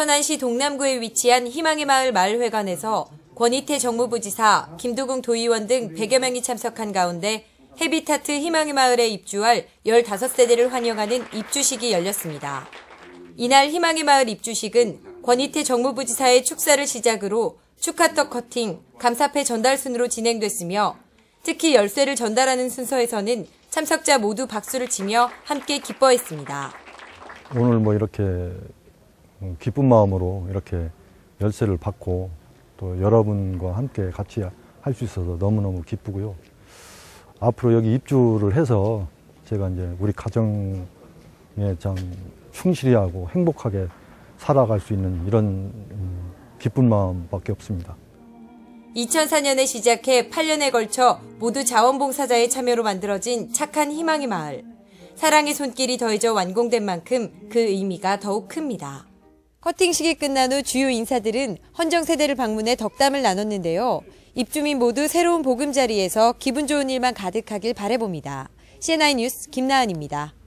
천안시 동남구에 위치한 희망의 마을 마을회관에서 권희태 정무부지사, 김두궁 도의원 등 100여 명이 참석한 가운데 헤비타트 희망의 마을에 입주할 15세대를 환영하는 입주식이 열렸습니다. 이날 희망의 마을 입주식은 권희태 정무부지사의 축사를 시작으로 축하떡 커팅, 감사패 전달 순으로 진행됐으며 특히 열쇠를 전달하는 순서에서는 참석자 모두 박수를 치며 함께 기뻐했습니다. 오늘 뭐 이렇게 기쁜 마음으로 이렇게 열쇠를 받고 또 여러분과 함께 같이 할 수 있어서 너무너무 기쁘고요. 앞으로 여기 입주를 해서 제가 이제 우리 가정에 참 충실히 하고 행복하게 살아갈 수 있는 이런 음, 기쁜 마음밖에 없습니다. 2004년에 시작해 8년에 걸쳐 모두 자원봉사자의 참여로 만들어진 착한 희망의 마을. 사랑의 손길이 더해져 완공된 만큼 그 의미가 더욱 큽니다. 커팅식이 끝난 후 주요 인사들은 헌정세대를 방문해 덕담을 나눴는데요. 입주민 모두 새로운 보금자리에서 기분 좋은 일만 가득하길 바래봅니다. CNI 뉴스 김나은입니다.